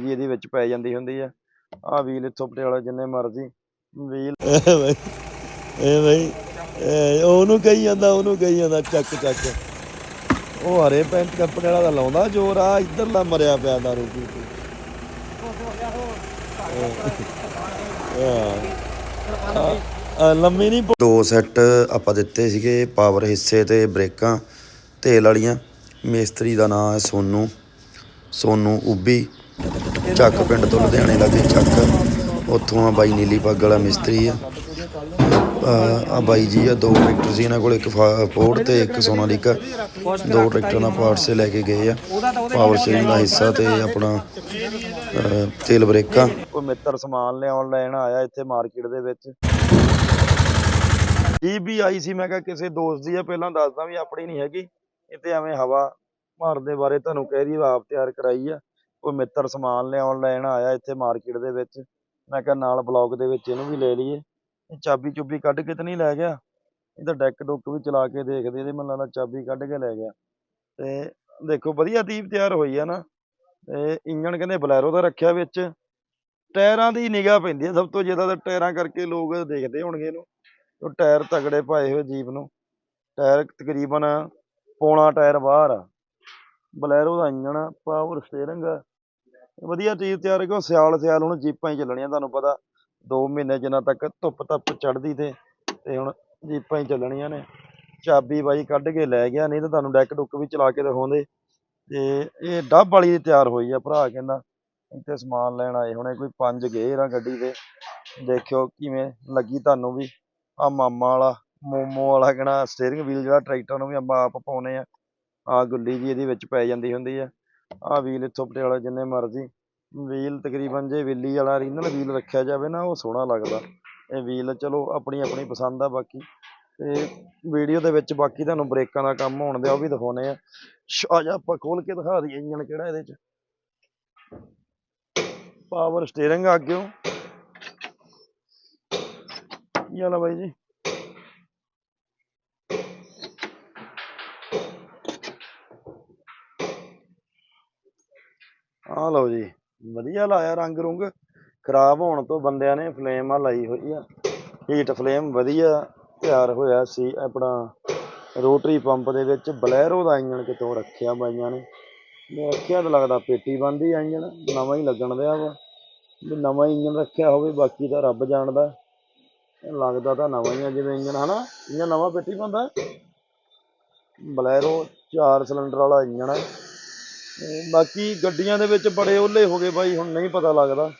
ਜੀ ਇਹਦੇ ਵਿੱਚ ਪੈ ਜਾਂਦੀ ਹੁੰਦੀ ਆ। ਆ ਵੀਲ ਇੱਥੋਂ ਪਟਿਆਲਾ ਜਿੰਨੇ ਮਰਜ਼ੀ ਵੀਲ। ਇਹ ਬਈ ਇਹ ਬਈ ਇਹ ਉਹਨੂੰ ਕਹੀ ਜਾਂਦਾ ਉਹਨੂੰ ਕਹੀ ਜਾਂਦਾ ਚੱਕ ਚੱਕ। ਉਹ ਹਰੇ ਪੈਂਟ ਕੱਪੜੇ ਵਾਲਾ ਤਾਂ ਲਾਉਂਦਾ ਜ਼ੋਰ ਆ ਇੱਧਰਲਾ ਮਰਿਆ ਪਿਆ ਦਾਰੂ ਪੀ ਕੇ। ਹਾਂ। ਆ ਲੰਮੀ ਨਹੀਂ ਦੋ ਸੈੱਟ ਆਪਾਂ ਦਿੱਤੇ ਸੀਗੇ ਪਾਵਰ ਹਿੱਸੇ ਤੇ ਬ੍ਰੇਕਾਂ ਤੇਲ ਵਾਲੀਆਂ। ਮਿਸਤਰੀ ਦਾ ਨਾਮ ਹੈ ਸੋਨੂ ਸੋਨੂ ਉੱਬੀ। ਚੱਕ ਪਿੰਡ ਤੋਂ ਲੁਧਿਆਣੇ ਲੱਗੇ ਚੱਕ। ਉੱਥੋਂ ਆ ਬਾਈ ਨੀਲੀ ਪੱਗ ਵਾਲਾ ਮਿਸਤਰੀ ਆ। ਆ ਬਾਈ ਜੀ ਆ, ਦੋ ਟਰੈਕਟਰ ਸੀ ਇਹਨਾਂ ਕੋਲ, ਇੱਕ ਫੋਰਡ ਤੇ ਇੱਕ ਸੋਨਾਲੀਕਾ। ਦੋ ਟਰੈਕਟਰਾਂ ਦਾ ਪਾਰਟਸ ਲੈ ਕੇ ਗਏ ਆ। ਪਾਵਰ ਸਟੇਰਿੰਗ ਦਾ ਹਿੱਸਾ ਤੇ ਆਪਣਾ ਤੇਲ ਬ੍ਰੇਕਾਂ। ਕੋਈ ਮਿੱਤਰ ਸਮਾਨ ਲਿਆਉਣ ਲੈਣ ਆਇਆ ਇੱਥੇ ਮਾਰਕੀਟ ਦੇ ਵਿੱਚ। ਵੀ ਆਈ ਸੀ, ਮੈਂ ਕਿਹਾ ਕਿਸੇ ਦੋਸਤ ਦੀ ਆ, ਪਹਿਲਾਂ ਦੱਸਦਾ ਵੀ ਆਪਣੀ ਨਹੀਂ ਹੈਗੀ। ਇਹ ਤੇ ਐਵੇਂ ਹਵਾ ਮਾਰਨ ਦੇ ਬਾਰੇ ਤੁਹਾਨੂੰ ਕਹਿ ਰਹੀ ਆਪ ਤਿਆਰ ਕਰਾਈ ਆ। ਕੋਈ ਮਿੱਤਰ ਸਮਾਨ ਲਿਆਉਣ ਲੈਣ ਆਇਆ ਇੱਥੇ ਮਾਰਕੀਟ ਦੇ ਵਿੱਚ, ਮੈਂ ਕਿਹਾ ਨਾਲ ਬਲੌਗ ਦੇ ਵਿੱਚ ਇਹਨੂੰ ਵੀ ਲੈ ਲਈਏ। ਇਹ ਚਾਬੀ ਚੁੱਬੀ ਕੱਢ ਕੇ ਤਾਂ ਨਹੀਂ ਲੈ ਗਿਆ। ਇਹ ਤਾਂ ਡੈਕ ਡੁੱਕ ਵੀ ਚਲਾ ਕੇ ਦੇਖਦੇ, ਇਹਦੇ ਮੈਨੂੰ ਲੱਗਦਾ ਚਾਬੀ ਕੱਢ ਕੇ ਲੈ ਗਿਆ। ਤੇ ਦੇਖੋ ਵਧੀਆ ਦੀਪ ਤਿਆਰ ਹੋਈ ਆ ਨਾ। ਤੇ ਇੰਜਣ ਕਹਿੰਦੇ ਬਲੈਰੋ ਦਾ ਰੱਖਿਆ ਵਿੱਚ। ਟਾਇਰਾਂ ਦੀ ਨਿਗਾਹ ਪੈਂਦੀ ਹੈ ਸਭ ਤੋਂ ਜ਼ਿਆਦਾ ਤਾਂ ਟਾਇਰਾਂ ਕਰਕੇ ਲੋਕ ਦੇਖਦੇ ਹੋਣਗੇ ਇਹਨੂੰ। ਉਹ ਟਾਇਰ ਤਗੜੇ ਪਾਏ ਹੋਏ ਜੀਪ ਨੂੰ। ਟਾਇਰ ਤਕਰੀਬਨ ਪੌਣਾ ਟਾਇਰ ਬਾਹਰ ਆ। ਬਲੈਰੋ ਦਾ ਇੰਜਣ ਪਾਵਰ ਸਟੀਅਰਿੰਗ ਵਧੀਆ ਚੀਜ਼ ਤਿਆਰ ਕਿਉਂ ਸਿਆਲ ਸਿਆਲ ਹੁਣ ਜੀਪਾਂ ਹੀ ਚੱਲਣੀਆਂ, ਤੁਹਾਨੂੰ ਪਤਾ 2 ਮਹੀਨੇ ਜਿੰਨਾ ਤੱਕ ਧੁੱਪ ਧੱਪ ਚੜਦੀ ਤੇ ਤੇ ਹੁਣ ਜੀਪਾਂ ਹੀ ਚੱਲਣੀਆਂ ਨੇ। ਚਾਬੀ ਬਾਈ ਕੱਢ ਕੇ ਲੈ ਗਿਆ, ਨਹੀਂ ਤਾਂ ਤੁਹਾਨੂੰ ਡੈਕ ਡੁੱਕ ਵੀ ਚਲਾ ਕੇ ਦਿਖਾਉਂਦੇ। ਤੇ ਇਹ ਡੱਬ ਵਾਲੀ ਤਿਆਰ ਹੋਈ ਆ, ਭਰਾ ਕਹਿੰਦਾ, ਇੱਥੇ ਸਮਾਨ ਲੈਣ ਆਏ ਹੁਣੇ, ਕੋਈ ਪੰਜ ਗੇਅਰ ਆ ਗੱਡੀ ਦੇ। ਦੇਖਿਓ ਕਿਵੇਂ ਲੱਗੀ ਤੁਹਾਨੂੰ ਵੀ। ਆ ਮਾਮਾ ਵਾਲਾ, ਮੋਮੋ ਵਾਲਾ ਕਹਿਣਾ ਸਟੀਅਰਿੰਗ ਵੀਲ ਜਿਹੜਾ ਟਰੈਕਟਰ ਨੂੰ ਵੀ ਆਪਾਂ ਆਪ ਪਾਉਨੇ ਆ। ਆ ਗੁੱਲੀ ਜੀ ਇਹਦੇ ਵਿੱਚ ਪੈ ਜਾਂਦੀ ਹੁੰਦੀ ਆ। ਆ ਵੀਲ ਇੱਥੋਂ ਪਟਿਆਲਾ ਜਿੰਨੇ ਮਰਜ਼ੀ, ਵੀਲ ਤਕਰੀਬਨ ਜੇ ਵਿੱਲੀ ਵਾਲਾ ਰੀਨਲ ਵੀਲ ਰੱਖਿਆ ਜਾਵੇ ਨਾ, ਉਹ ਸੋਹਣਾ ਲੱਗਦਾ। ਇਹ ਵੀਲ ਚਲੋ ਆਪਣੀ ਆਪਣੀ ਪਸੰਦ ਆ ਬਾਕੀ। ਤੇ ਵੀਡੀਓ ਦੇ ਵਿੱਚ ਬਾਕੀ ਤੁਹਾਨੂੰ ਬ੍ਰੇਕਾਂ ਦਾ ਕੰਮ ਹੋਣ ਦੇ ਉਹ ਵੀ ਦਿਖਾਉਨੇ ਆ। ਆ ਆਪਾਂ ਖੋਲ ਕੇ ਦਿਖਾ ਦਈਏ ਇੰਜਨ ਕਿਹੜਾ ਇਹਦੇ ਚ। ਪਾਵਰ ਸਟੀਅਰਿੰਗ ਆ ਅੱਗਿਓ ਕੀ ਹਾਲ ਆ ਬਾਈ ਜੀ? ਆ ਲਓ ਜੀ। ਵਧੀਆ ਲਾਇਆ ਰੰਗ ਰੁੰਗ। ਖਰਾਬ ਹੋਣ ਤੋਂ ਬੰਦਿਆਂ ਨੇ ਫਲੇਮ ਆ ਲਾਈ ਹੋਈ ਆ। ਹੀਟ ਫਲੇਮ ਵਧੀਆ ਤਿਆਰ ਹੋਇਆ ਸੀ ਆਪਣਾ ਰੋਟਰੀ ਪੰਪ ਦੇ ਵਿੱਚ। ਬਲੈਰੋ ਦਾ ਇੰਜਣ ਕਿਤੋਂ ਰੱਖਿਆ ਬਾਈਆਂ ਨੇ। ਮੈਂ ਰੱਖਿਆ ਤਾਂ ਲੱਗਦਾ ਪੇਟੀ ਬੰਦ ਹੀ ਇੰਜਣ। ਨਵਾਂ ਹੀ ਲੱਗਣ ਦਿਆ ਵਾ। ਵੀ ਨਵਾਂ ਇੰਜਣ ਰੱਖਿਆ ਹੋਵੇ, ਬਾਕੀ ਤਾਂ ਰੱਬ ਜਾਣਦਾ। ਲੱਗਦਾ ਤਾਂ ਨਵਾਂ ਹੀ ਆ ਜਿਵੇਂ ਇੰਜਣ, ਹਨਾ? ਇੰਜਣ ਨਵਾਂ ਪੇਟੀ ਬੰਦ ਬਲੈਰੋ ਚਾਰ ਸਿਲੰਡਰ ਵਾਲਾ ਇੰਜਣ ਆ। ਬਾਕੀ ਗੱਡੀਆਂ ਦੇ ਵਿੱਚ ਬੜੇ ਓਲੇ ਹੋ ਗਏ ਬਾਈ, ਹੁਣ ਨਹੀਂ ਪਤਾ ਲੱਗਦਾ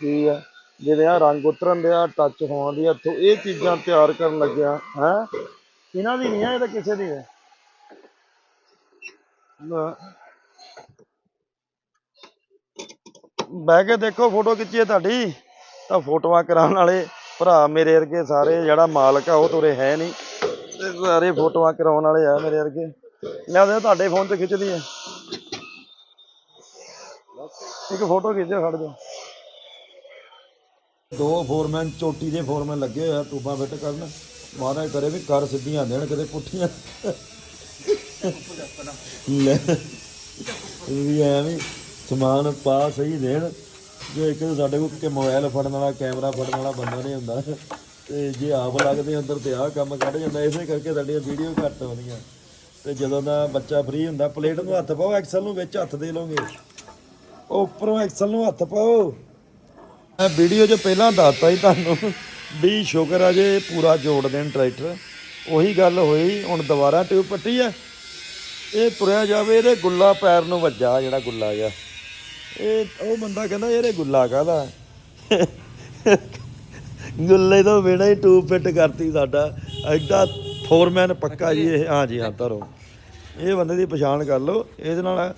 ਕੀ ਆ। ਜਿਵੇਂ ਆ ਰੰਗ ਉਤਰਨ ਦਿਆ ਟੱਚ ਹੋਣ ਦੀ ਇੱਥੋਂ ਇਹ ਚੀਜ਼ਾਂ ਤਿਆਰ ਕਰਨ ਲੱਗਿਆ, ਹੈ? ਇਹਨਾਂ ਦੀ ਨਹੀਂ ਆ, ਇਹ ਤਾਂ ਕਿਸੇ ਦੀ ਹੈ ਬਹਿ ਕੇ ਦੇਖੋ ਫੋਟੋ ਖਿੱਚੀਏ ਤੁਹਾਡੀ, ਤਾਂ ਫੋਟੋਆਂ ਕਰਾਉਣ ਵਾਲੇ ਭਰਾ ਮੇਰੇ ਵਰਗੇ ਸਾਰੇ, ਜਿਹੜਾ ਮਾਲਕ ਆ, ਉਹ ਤੁਰੇ ਹੈ ਨਹੀਂ। ਤੇ ਸਾਰੇ ਫੋਟੋਆਂ ਕਰਾਉਣ ਵਾਲੇ ਆ ਮੇਰੇ ਵਰਗੇ। ਲੈ ਦੇ ਤੁਹਾਡੇ ਫੋਨ ਤੇ ਖਿੱਚਦੀ ਹੈ ਇੱਕ ਫੋਟੋ ਖਿੱਚੋ, ਖੜ ਜਾ ਦੋ ਫੋਰਮੈਨ, ਚੋਟੀ ਦੇ ਫੋਰਮੈਨ ਲੱਗੇ ਹੋਏ ਆ, ਟੂਬਾਂ ਫਿੱਟ ਕਰਨ। ਮਹਾਰਾਜ ਕਰੇ ਵੀ ਕਰ ਸਿੱਧੀਆਂ ਦੇਣ, ਕਿਤੇ ਪੁੱਠੀਆਂ। ਲੈ ਵੀ ਐਵੇਂ ਸਮਾਨ ਪਾ ਸਹੀ ਦੇਣ। ਜੋ ਇੱਕ ਤਾਂ ਸਾਡੇ ਕੋਲ ਕਿ ਮੋਬਾਈਲ ਫੜਨ ਵਾਲਾ, ਕੈਮਰਾ ਫੜਨ ਵਾਲਾ ਬੰਦਾ ਨਹੀਂ ਹੁੰਦਾ। ਤੇ ਜੇ ਆਪ ਲੱਗਦੇ ਅੰਦਰ ਤੇ ਆਹ ਕੰਮ ਕੱਢ ਜਾਂਦਾ, ਇਸੇ ਕਰਕੇ ਸਾਡੀਆਂ ਵੀਡੀਓ ਘੱਟ ਆਉਂਦੀਆਂ। ਤੇ ਜਦੋਂ ਦਾ ਬੱਚਾ ਫ੍ਰੀ ਹੁੰਦਾ ਪਲੇਟ ਨੂੰ ਹੱਥ ਪਾਓ ਐਕਸਲ ਨੂੰ ਵਿੱਚ ਹੱਥ ਦੇ ਲਓਗੇ। ਉੱਪਰੋਂ ਐਕਸਲ ਨੂੰ ਹੱਥ ਪਾਓ। ਮੈਂ ਵੀਡੀਓ 'ਚ ਪਹਿਲਾਂ ਦੱਸਤਾ ਸੀ ਤੁਹਾਨੂੰ, ਵੀ ਸ਼ੁਕਰ ਆ ਜੇ ਪੂਰਾ ਜੋੜ ਦੇਣ ਟਰੈਕਟਰ ਉਹੀ ਗੱਲ ਹੋਈ, ਹੁਣ ਦੁਬਾਰਾ ਟਿਊਬ ਪੱਟੀ ਆ। ਇਹ ਤੁਰਿਆ ਜਾਵੇ, ਇਹਦੇ ਗੁੱਲਾ ਪੈਰ ਨੂੰ ਵੱਜਾ, ਜਿਹੜਾ ਗੁੱਲਾ ਗਿਆ ਇਹ ਉਹ ਬੰਦਾ ਕਹਿੰਦਾ ਯਾਰ ਇਹ ਗੁੱਲਾ ਕਾਹਦਾ? ਗੁੱਲੇ ਤੋਂ ਬਿਨਾਂ ਹੀ ਟਿਊਬ ਫਿੱਟ ਕਰਤੀ ਸਾਡਾ। ਐਡਾ ਫੋਰਮੈਨ ਪੱਕਾ ਜੀ ਇਹ। ਹਾਂ ਜੀ, ਹਾਂ, ਧਰੋ। ਇਹ ਬੰਦੇ ਦੀ ਪਛਾਣ ਕਰ ਲਓ। ਇਹਦੇ ਨਾਲ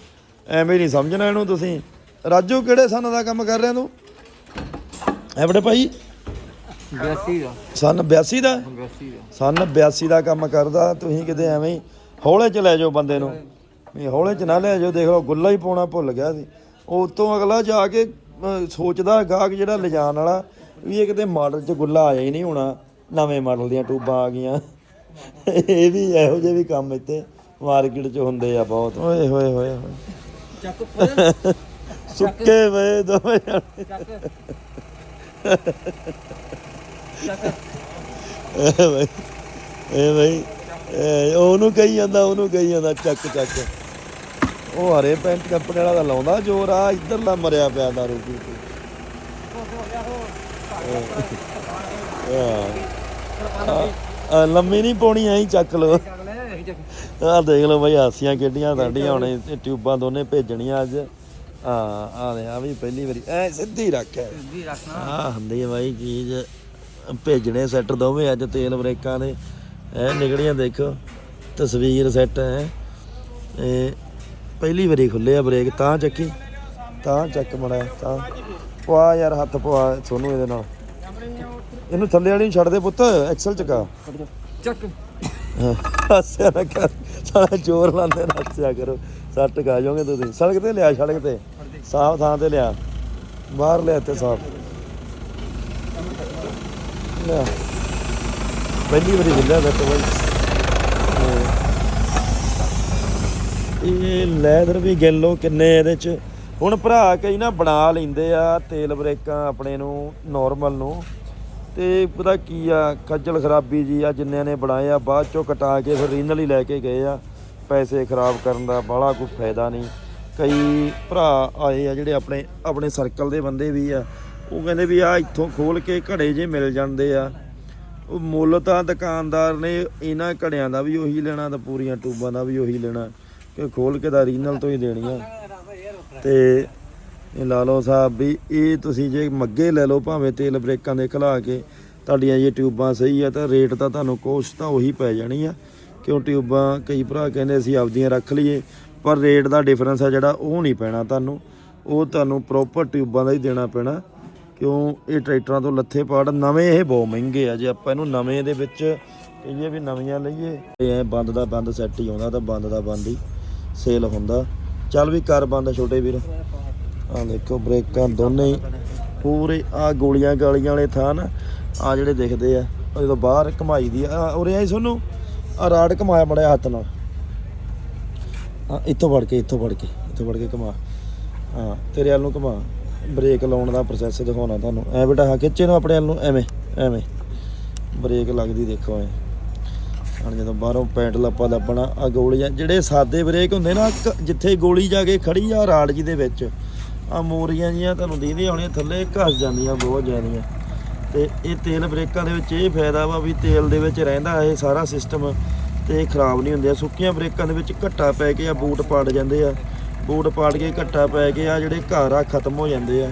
ਐਵੇਂ ਨਹੀਂ ਸਮਝਣਾ ਇਹਨੂੰ ਤੁਸੀਂ। ਰਾਜੂ ਕਿਹੜੇ ਸਨ ਦਾ ਕੰਮ ਕਰ ਰਿਹਾ ਤੂੰ? ਐ ਬੜੇ ਭਾਈ? 82 ਦਾ। ਸਨ 82 ਦਾ? 82 ਦਾ। ਸਨ 82 ਦਾ ਕੰਮ ਕਰਦਾ ਤੁਸੀਂ ਕਿਤੇ ਐਵੇਂ ਹੀ ਹੌਲੇ ਚ ਲੈ ਜਾਓ ਬੰਦੇ ਨੂੰ। ਵੀ ਹੌਲੇ ਚ ਨਾ ਲੈ ਜਾਓ ਦੇਖ ਲਓ ਗੁੱਲਾ ਹੀ ਪਾਉਣਾ ਭੁੱਲ ਗਿਆ ਸੀ। ਉਹ ਤੋਂ ਅਗਲਾ ਜਾ ਕੇ ਸੋਚਦਾ ਗਾਹਕ ਜਿਹੜਾ ਲਿਜਾਣ ਵਾਲਾ ਵੀ ਇਹ ਕਿਤੇ ਮਾਡਲ ਚ ਗੁੱਲਾ ਆਇਆ ਹੀ ਨਹੀਂ ਹੋਣਾ। ਨਵੇਂ ਮਾਡਲ ਦੀਆਂ ਟੂਬਾਂ ਆ ਗਈਆਂ। ਇਹ ਵੀ ਇਹੋ ਜਿਹੇ ਵੀ ਕੰਮ ਇੱਥੇ ਮਾਰਕੀਟ ਚ ਹੁੰਦੇ ਆ ਬਹੁਤ। ਓਏ ਹੋਏ ਹੋਏ ਹੋਏ। ਸੁੱਕੇ ਵੇ ਦੋਵੇਂ ਜਾਣੇ। ਚੱਕ। ਇਹ ਬਈ ਇਹ ਬਈ ਇਹ ਉਹਨੂੰ ਕਹੀ ਜਾਂਦਾ ਉਹਨੂੰ ਕਹੀ ਜਾਂਦਾ ਚੱਕ ਚੱਕ। ਉਹ ਹਰੇ ਪੈਂਟ ਕੱਪੜੇ ਵਾਲਾ ਤਾਂ ਲਾਉਂਦਾ ਜ਼ੋਰ ਆ ਇੱਧਰਲਾ ਮਰਿਆ ਪਿਆ ਦਾਰੂ ਪੀ ਕੇ। ਹਾਂ ਆ ਲੰਮੀ ਨਹੀਂ ਪਾਉਣੀ ਐਂ ਚੱਕ ਲੋ ਆਹ ਦੇਖ ਲਓ ਬਈ ਹਾਸੀਆਂ ਕਿੱਡੀਆਂ ਸਾਡੀਆਂ ਹੁਣ ਟਿਊਬਾਂ ਦੋਨੇ ਭੇਜਣੀਆਂ ਅੱਜ। ਹਾਂ ਆ ਦੇ ਆ ਵੀ ਪਹਿਲੀ ਵਾਰੀ। ਐ ਸਿੱਧੀ ਰੱਖਿਆ ਵੀ ਰੱਖਣਾ ਆ ਹੁੰਦੀ ਹੈ ਬਾਈ ਚੀਜ਼। ਭੇਜਣੇ ਸੈੱਟ ਦੋਵੇਂ ਅੱਜ ਤੇਲ ਬ੍ਰੇਕਾਂ ਦੇ। ਐ ਨਿਕਲੀਆਂ ਦੇਖੋ ਤਸਵੀਰ ਸੈੱਟ ਹੈ ਇਹ ਪਹਿਲੀ ਵਾਰੀ ਖੁੱਲੇ ਆ ਬ੍ਰੇਕ ਤਾਂ ਚੱਕੀ। ਤਾਂ ਚੱਕ ਮੜਾ ਤਾਂ। ਪਵਾ ਯਾਰ ਹੱਥ ਪਵਾ ਸੋਨੂੰ ਇਹਦੇ ਨਾਲ। ਇਹਨੂੰ ਥੱਲੇ ਵਾਲੀ ਨੂੰ ਛੱਡ ਦੇ ਪੁੱਤ ਐਕਸਲ ਚਕਾ। ਚੱਕ ਹੱਸਿਆ ਨਾ ਕਰ ਸਾਲਾ ਜ਼ੋਰ ਲਾਉਂਦੇ ਨਾ ਹੱਸਿਆ ਕਰੋ। ਸੱਟ ਖਾ ਜਾਓਗੇ ਤੁਸੀਂ। ਸੜਕ ਤੇ ਲਿਆ, ਸੜਕ ਤੇ। ਸਾਫ਼ ਥਾਂ ਤੇ ਲਿਆ। ਬਾਹਰ ਲਿਆ ਤੇ ਸਾਫ਼। ਲਿਆ। ਪਹਿਲੀ ਵਾਰੀ ਮਿਲਿਆ ਬੈਠ ਬਾਈ। ਇਹ ਲੈਦਰ ਵੀ ਗਿਣ ਕਿੰਨੇ ਇਹਦੇ ਚ। ਹੁਣ ਭਰਾ ਕਈ ਨਾ ਬਣਾ ਲੈਂਦੇ ਆ ਤੇਲ ਬ੍ਰੇਕਾਂ ਆਪਣੇ ਨੂੰ ਨਾਰਮਲ ਨੂੰ। ਤੇ ਪਤਾ ਕੀ ਆ, ਖੱਜਲ ਖਰਾਬੀ ਜੀ ਆ, ਜਿੰਨਿਆਂ ਨੇ ਬਣਾਏ ਆ, ਬਾਅਦ ਚੋਂ ਕਟਾ ਕੇ ਫਿਰ ਰੀਨਲ ਹੀ ਲੈ ਕੇ ਗਏ ਆ। ਪੈਸੇ ਖਰਾਬ ਕਰਨ ਦਾ ਬਾਹਲਾ ਕੋਈ ਫਾਇਦਾ ਨਹੀਂ। ਕਈ ਭਰਾ ਆਏ ਆ ਜਿਹੜੇ ਆਪਣੇ ਆਪਣੇ ਸਰਕਲ ਦੇ ਬੰਦੇ ਵੀ ਆ। ਉਹ ਕਹਿੰਦੇ ਵੀ ਆ ਇੱਥੋਂ ਖੋਲ ਕੇ ਘੜੇ ਜੇ ਮਿਲ ਜਾਂਦੇ ਆ। ਉਹ ਮੁੱਲ ਤਾਂ ਦੁਕਾਨਦਾਰ ਨੇ ਇਹਨਾਂ ਘੜਿਆਂ ਦਾ ਵੀ ਉਹੀ ਲੈਣਾ ਤਾਂ ਪੂਰੀਆਂ ਟੂਬਾਂ ਦਾ ਵੀ ਉਹੀ ਲੈਣਾ ਕਿ ਖੋਲ ਕੇ ਤਾਂ ਰੀਨਲ ਤੋਂ ਹੀ ਦੇਣੀਆਂ। ਤੇ ਇਹ ਲਾ ਲਓ ਸਾਹਿਬ ਵੀ ਇਹ ਤੁਸੀਂ ਜੇ ਮੱਗੇ ਲੈ ਲਓ ਭਾਵੇਂ ਤੇਲ ਬ੍ਰੇਕਾਂ ਦੇ ਖਲਾ ਕੇ, ਤੁਹਾਡੀਆਂ ਇਹ ਟਿਊਬਾਂ ਸਹੀ ਆ ਤਾਂ ਰੇਟ ਤਾਂ ਤੁਹਾਨੂੰ ਕੋਸਟ ਤਾਂ ਉਹੀ ਪੈ ਜਾਣੀ ਆ। ਕਿਉਂ ਟਿਊਬਾਂ? ਕਈ ਭਰਾ ਕਹਿੰਦੇ ਅਸੀਂ ਆਪਦੀਆਂ ਰੱਖ ਲਈਏ, ਪਰ ਰੇਟ ਦਾ ਡਿਫਰੈਂਸ ਆ ਜਿਹੜਾ ਉਹ ਨਹੀਂ ਪੈਣਾ ਤੁਹਾਨੂੰ। ਉਹ ਤੁਹਾਨੂੰ ਪ੍ਰੋਪਰ ਟਿਊਬਾਂ ਦਾ ਹੀ ਦੇਣਾ ਪੈਣਾ। ਕਿਉਂ? ਇਹ ਟਰੈਕਟਰਾਂ ਤੋਂ ਲੱਥੇ ਪਾੜ, ਨਵੇਂ ਇਹ ਬਹੁਤ ਮਹਿੰਗੇ ਆ। ਜੇ ਆਪਾਂ ਇਹਨੂੰ ਨਵੇਂ ਦੇ ਵਿੱਚ ਕਹੀਏ ਵੀ ਨਵੀਆਂ ਲਈਏ, ਇਹ ਐ ਬੰਦ ਦਾ ਬੰਦ ਸੈੱਟ ਹੀ ਆਉਂਦਾ ਤਾਂ ਬੰਦ ਦਾ ਬੰਦ ਹੀ ਸੇਲ ਹੁੰਦਾ। ਚੱਲ ਵੀ ਕਰ ਬੰਦ ਛੋਟੇ ਵੀਰ। ਆ ਦੇਖੋ, ਬ੍ਰੇਕਾਂ ਦੋਨੇ ਪੂਰੇ ਆ ਗੋਲੀਆਂ ਗਾਲੀਆਂ ਵਾਲੇ ਥਾਂ ਨਾ ਆ ਜਿਹੜੇ ਦਿਖਦੇ ਆ, ਉਹ ਜਦੋਂ ਬਾਹਰ ਘਮਾਈ ਦੀ ਆ। ਉਰੇ ਆਈ ਸੋਨੂੰ। ਆ ਰਾੜ ਘਮਾਇਆ ਬੜਿਆ ਹੱਥ ਨਾਲ। ਹਾਂ ਇੱਥੋਂ ਫੜ ਕੇ, ਇੱਥੋਂ ਫੜ ਕੇ, ਇੱਥੋਂ ਫੜ ਕੇ ਘਮਾ ਹਾਂ ਤੇਰੇ ਵੱਲ ਨੂੰ ਘਮਾ ਬ੍ਰੇਕ ਲਾਉਣ ਦਾ ਪ੍ਰੋਸੈਸ ਦਿਖਾਉਣਾ ਤੁਹਾਨੂੰ। ਐ ਬੇਟਾ ਹਾਂ ਖਿੱਚੇ ਨੂੰ ਆਪਣੇ ਵੱਲ ਨੂੰ, ਐਵੇਂ ਐਵੇਂ। ਬ੍ਰੇਕ ਲੱਗਦੀ ਦੇਖੋ ਐ। ਹੁਣ ਜਦੋਂ ਬਾਹਰੋਂ ਪੈਂਟ ਲੱਪਾ ਲੱਪਣਾ ਆ ਗੋਲੀਆਂ, ਜਿਹੜੇ ਸਾਦੇ ਬ੍ਰੇਕ ਹੁੰਦੇ ਨਾ ਕ- ਜਿੱਥੇ ਗੋਲੀ ਜਾ ਕੇ ਖੜੀ ਆ ਰਾੜ ਜੀ ਦੇ ਵਿੱਚ ਆ ਮੋਰੀਆਂ ਜੀਆਂ ਤੁਹਾਨੂੰ ਦੀਦੀਆਂ ਹੋਣੀਆਂ, ਥੱਲੇ ਘਸ ਜਾਂਦੀਆਂ, ਬਹੁਤ ਜ਼ਿਆਦੀਆਂ। ਤੇ ਇਹ ਤੇਲ ਬ੍ਰੇਕਾਂ ਦੇ ਵਿੱਚ ਇਹ ਫਾਇਦਾ ਵਾ ਵੀ ਤੇਲ ਦੇ ਵਿੱਚ ਰਹਿੰਦਾ ਇਹ ਸਾਰਾ ਸਿਸਟਮ ਤੇ ਇਹ ਖਰਾਬ ਨਹੀਂ ਹੁੰਦੇ। ਸੁੱਕੀਆਂ ਬ੍ਰੇਕਾਂ ਦੇ ਵਿੱਚ ਘੱਟਾ ਪੈ ਕੇ ਆ, ਬੂਟ ਪਾੜ ਜਾਂਦੇ ਆ। ਬੂਟ ਪਾੜ ਕੇ ਘੱਟਾ ਪੈ ਕੇ ਆ, ਜਿਹੜੇ ਘਰ ਆ, ਖਤਮ ਹੋ ਜਾਂਦੇ ਆ।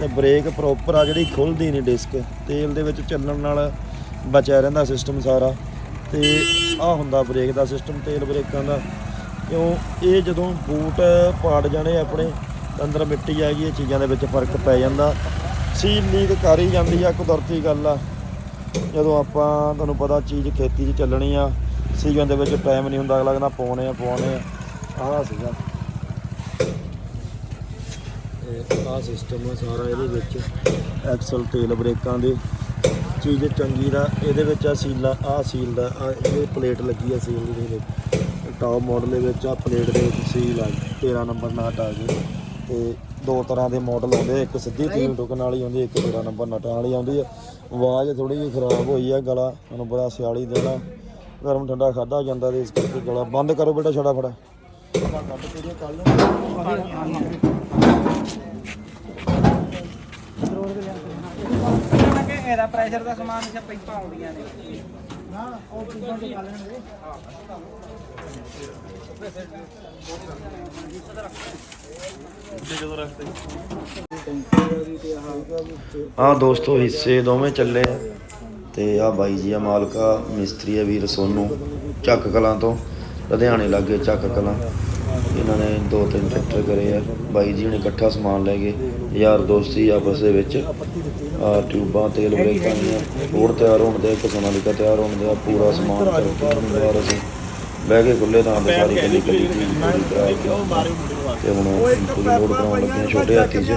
ਤੇ ਬ੍ਰੇਕ ਪ੍ਰੋਪਰ ਆ, ਜਿਹੜੀ ਖੁੱਲਦੀ ਨਹੀਂ ਡਿਸਕ ਤੇਲ ਦੇ ਵਿੱਚ ਚੱਲਣ ਨਾਲ ਬਚਿਆ ਰਹਿੰਦਾ ਸਿਸਟਮ ਸਾਰਾ। ਤੇ ਆ ਹੁੰਦਾ ਬ੍ਰੇਕ ਦਾ ਸਿਸਟਮ ਤੇਲ ਬ੍ਰੇਕਾਂ ਦਾ। ਕਿਉਂ? ਇਹ ਜਦੋਂ ਬੂਟ ਪਾੜ ਜਾਣੇ ਆਪਣੇ, ਤਾਂ ਅੰਦਰ ਮਿੱਟੀ ਆ ਗਈ, ਇਹ ਚੀਜ਼ਾਂ ਦੇ ਵਿੱਚ ਫ਼ਰਕ ਪੈ ਜਾਂਦਾ। ਸੀਲ ਲੀਕ ਕਰ ਹੀ ਜਾਂਦੀ ਆ ਕੁਦਰਤੀ ਗੱਲ ਆ। ਜਦੋਂ ਆਪਾਂ ਤੁਹਾਨੂੰ ਪਤਾ ਚੀਜ਼ ਖੇਤੀ 'ਚ ਚੱਲਣੀ ਆ ਸੀਜ਼ਨ ਦੇ ਵਿੱਚ ਟਾਈਮ ਨਹੀਂ ਹੁੰਦਾ ਅਗਲਾ ਕਹਿੰਦਾ ਪਾਉਣੇ ਆ ਪਾਉਣੇ ਆ। ਆਹ ਸੀਗਾ। ਇਹ ਆਹ ਸਿਸਟਮ ਆ ਸਾਰਾ ਇਹਦੇ ਵਿੱਚ। ਐਕਸਲ ਤੇਲ ਬ੍ਰੇਕਾਂ ਦੇ। ਚੀਜ਼ ਚੰਗੀ ਦਾ ਇਹਦੇ ਵਿੱਚ ਆ ਸੀਲਾ ਆ ਸੀਲ ਦਾ ਆ ਇਹ ਪਲੇਟ ਲੱਗੀ ਆ ਸੀਲ ਦੇ ਵਿੱਚ। ਟੌਪ ਮਾਡਲ ਦੇ ਵਿੱਚ ਆ ਪਲੇਟ ਦੇ ਵਿੱਚ ਸੀਲ ਆ। 13 ਨੰਬਰ ਨਾਟ ਆ ਗਈ। ਤੇ ਦੋ ਤਰ੍ਹਾਂ ਦੇ ਮਾਡਲ ਆਉਂਦੇ ਇੱਕ ਸਿੱਧੀ ਤੀਨ ਟੁਕਣ ਵਾਲੀ ਆਉਂਦੀ ਇੱਕ 13 ਨੰਬਰ ਨਟਾਂ ਵਾਲੀ ਆਉਂਦੀ ਆ। ਆਵਾਜ਼ ਥੋੜੀ ਜਿਹੀ ਖਰਾਬ ਹੋਈ ਆ ਗਲਾ ਤੁਹਾਨੂੰ ਬੜਾ ਸਿਆਲੀ ਦੇਣਾ। ਗਰਮ ਠੰਡਾ ਖਾਦਾ ਜਾਂਦਾ ਤੇ ਇਸ ਕਰਕੇ ਗਲਾ ਬੰਦ ਕਰੋ ਬੇਟਾ ਛੜਾ ਫੜਾ ਕਿ ਇਹਦਾ ਪ੍ਰੈਸ਼ਰ ਦਾ ਸਮਾਨ ਜਾਂ ਪਾਈਪਾਂ ਆਉਂਦੀਆਂ ਨੇ। ਆ ਦੋਸਤੋ, ਹਿੱਸੇ ਦੋਵੇਂ ਚੱਲੇ ਆ ਤੇ ਆ ਬਾਈ ਜੀ ਆ ਮਾਲਕਾ ਮਿਸਤਰੀ ਆ ਵੀਰ ਸੋਨੂ, ਚੱਕ ਕਲਾਂ ਤੋਂ, ਲੁਧਿਆਣੇ ਲੱਗੇ ਚੱਕ ਕਲਾਂ। ਇਹਨਾਂ ਨੇ ਦੋ ਤਿੰਨ ਟਰੈਕਟਰ ਕਰੇ ਆ। ਬਾਈ ਜੀ ਨੇ ਇਕੱਠਾ ਸਮਾਨ ਲੈ ਗਏ। ਯਾਰ ਦੋਸਤੀ ਆਪਸ ਦੇ ਵਿੱਚ। ਟਿਊਬਾਂ ਤੇਲ ਬ੍ਰੇਕਾਂ ਦੀਆਂ ਹੋਰ ਤਿਆਰ ਹੋਣ ਦੇ ਇੱਕ ਸੋਨਾਲੀਕਾ ਤਿਆਰ ਹੋਣ ਦੇ ਪੂਰਾ ਸਮਾਨ ਹੁਣ ਯਾਰ ਅਸੀਂ ਬਹਿ ਕੇ ਖੁੱਲੇ ਤੇ ਸਾਰੀ ਕੱਲੀ ਕੱਲੀ ਪੂਰੀ ਤੇ ਹੁਣ ਪੂਰੀ ਲੋਡ ਕਰਾਉਣ ਲੱਗੇ ਛੋਟੇ ਹਾਥੀ 'ਚ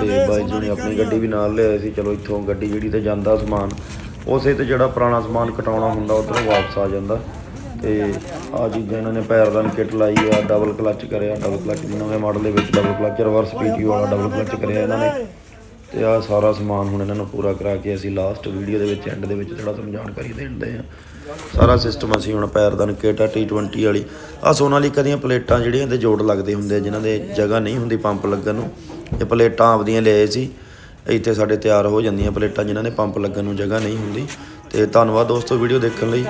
ਤੇ ਬਾਈ ਜੀ ਨੇ ਆਪਣੀ ਗੱਡੀ ਵੀ ਨਾਲ ਲਿਆਏ ਸੀ ਚਲੋ ਇੱਥੋਂ ਗੱਡੀ ਜਿਹੜੀ ਤੇ ਜਾਂਦਾ ਸਮਾਨ ਉਸੇ ਤੇ ਜਿਹੜਾ ਪੁਰਾਣਾ ਸਮਾਨ ਕਟਾਉਣਾ ਹੁੰਦਾ ਉਧਰੋਂ ਵਾਪਸ ਆ ਜਾਂਦਾ। ਤੇ ਆ ਚੀਜ਼ਾਂ ਇਹਨਾਂ ਨੇ ਪੈਰਦਾਨ ਕਿੱਟ ਲਾਈ ਆ ਡਬਲ ਕਲੱਚ ਕਰਿਆ ਡਬਲ ਕਲੱਚ ਦੀ ਨਵੇਂ ਮਾਡਲ ਦੇ ਵਿੱਚ ਡਬਲ ਕਲੱਚ ਰਿਵਰਸ ਪੀਟੀਓ ਵਾਲਾ ਡਬਲ ਕਲੱਚ ਕਰਿਆ ਇਹਨਾਂ ਨੇ। ਤੇ ਆ ਸਾਰਾ ਸਮਾਨ ਹੁਣ ਇਹਨਾਂ ਨੂੰ ਪੂਰਾ ਕਰਾ ਕੇ ਅਸੀਂ ਲਾਸਟ ਵੀਡੀਓ ਦੇ ਵਿੱਚ ਐਂਡ ਦੇ ਵਿੱਚ ਥੋੜਾ ਤੁਹਾਨੂੰ ਜਾਣਕਾਰੀ ਦੇਣਦੇ ਆ। ਸਾਰਾ ਸਿਸਟਮ ਅਸੀਂ ਹੁਣ ਪੈਰਦਾਨ ਕਿੱਟ ਆ T20 ਵਾਲੀ। ਆ ਸੋਨਾਲੀਕਾ ਦੀਆਂ ਪਲੇਟਾਂ ਜਿਹੜੀਆਂ ਤੇ ਜੋੜ ਲੱਗਦੇ ਹੁੰਦੇ ਆ, ਜਿਨ੍ਹਾਂ ਦੇ ਜਗ੍ਹਾ ਨਹੀਂ ਹੁੰਦੀ ਪੰਪ ਲੱਗਣ ਨੂੰ। ਇਹ ਪਲੇਟਾਂ ਆਪਦੀਆਂ ਲਏ ਸੀ। ਇੱਥੇ ਸਾਡੇ ਤਿਆਰ ਹੋ ਜਾਂਦੀਆਂ ਪਲੇਟਾਂ, ਜਿਨ੍ਹਾਂ ਨੇ ਪੰਪ ਲੱਗਣ ਨੂੰ ਜਗ੍ਹਾ ਨਹੀਂ ਹੁੰਦੀ। ਤੇ ਧੰਨਵਾਦ ਦੋਸਤੋ ਵੀਡੀਓ ਦੇਖਣ ਲਈ।